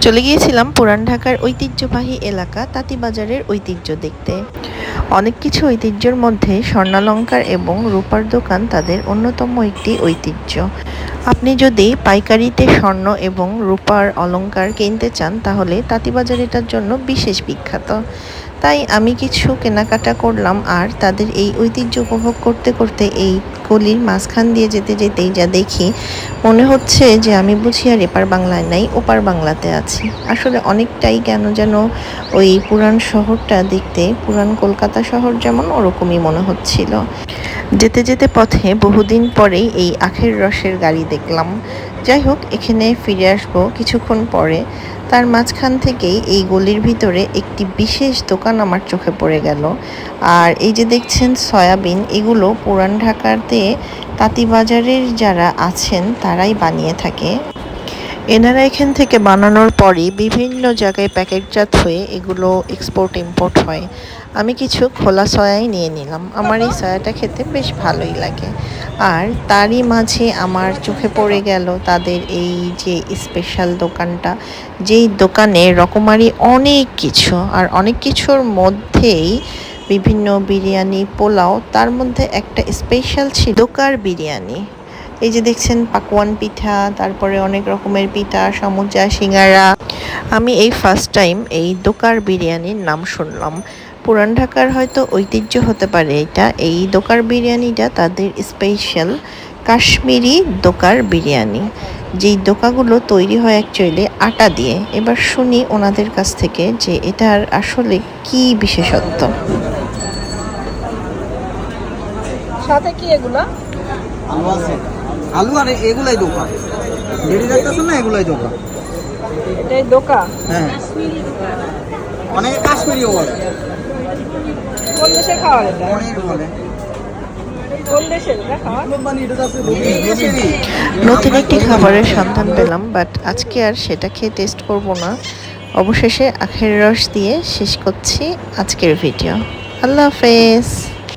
চলে গিয়েছিলাম পুরান ঢাকার ঐতিহ্যবাহী এলাকা তাঁতিবাজারের ঐতিহ্য দেখতে। অনেক কিছু ঐতিহ্যের মধ্যে স্বর্ণালঙ্কার এবং রূপার দোকান তাদের অন্যতম একটি ঐতিহ্য। আপনি যদি পাইকারিতে স্বর্ণ এবং রূপার অলঙ্কার কিনতে চান, তাহলে তাঁতিবাজার এটার জন্য বিশেষ বিখ্যাত। তাই আমি কিছু কেনাকাটা করলাম আর তাদের এই ঐতিহ্য উপভোগ করতে করতে এই গলির মাঝখান দিয়ে যেতে যেতেই যা দেখি, মনে হচ্ছে যে আমি বুঝি আর এপার বাংলায় নাই, ওপার বাংলাতে আছি। আসলে অনেকটাই কেন যেন ওই পুরান শহরটা দেখতে পুরান কলকাতা শহর যেমন ওরকমই মনে হচ্ছিল। যেতে যেতে পথে বহুদিন পরেই এই আখের রসের গাড়ি দেখলাম। যাই হোক, এখানে ফিরে আসব কিছুক্ষণ পরে। তার মাঝখান থেকেই এই গলির ভিতরে একটি বিশেষ দোকান আমার চোখে পড়ে গেল। আর এই যে দেখছেন সয়াবিন, এগুলো পুরান ঢাকাতে তাঁতিবাজারের যারা আছেন তারাই বানিয়ে থাকে। এনারা এখান থেকে বানানোর পরই বিভিন্ন জায়গায় প্যাকেটজাত হয়ে এগুলো এক্সপোর্ট ইম্পোর্ট হয়। আমি কিছু খোলা সয়াই নিয়ে নিলাম। আমার এই সয়াটা খেতে বেশ ভালোই লাগে। আর তারই মাঝে আমার চোখে পড়ে গেল তাদের এই যে স্পেশাল দোকানটা। যেই দোকানে রকমারি অনেক কিছু আর অনেক কিছুর মধ্যেই বিভিন্ন বিরিয়ানি, পোলাও, তার মধ্যে একটা স্পেশাল ছিল দোকার বিরিয়ানি। এই যে দেখছেন পাকওয়ান পিঠা তারপরে অনেক রকমের পিঠা সমুচা সিঙ্গারা। আমি এই ফার্স্ট টাইম এই দোকার বিরিয়ানির নাম শুনলাম। পুরান ঢাকার হয়তো ঐতিহ্য হতে পারে এটা। এই দোকার বিরিয়ানিটা তাদের স্পেশাল কাশ্মীরি দোকার বিরিয়ানি। যেই দোকাগুলো তৈরি হয় অ্যাকচুয়ালি আটা দিয়ে। এবার শুনি ওনাদের কাছ থেকে যে এটার আসলে কি বিশেষত্ব। সাথে কি এগুলা? আলু আর এগুলাই দোকান রেডি রাখতেছো না? এগুলাই দোকান এটাই দোকা? হ্যাঁ। অনেকে কাশ্মীরিও বলে। কোন দেশে খাওয়ার এটা? বলে। নতুন একটি খাবারের সন্ধান পেলাম বাট আজকে আর সেটা খেয়ে টেস্ট করব না। অবশেষে আখের রস দিয়ে শেষ করছি আজকের ভিডিও আল্লাহ হাফেজ।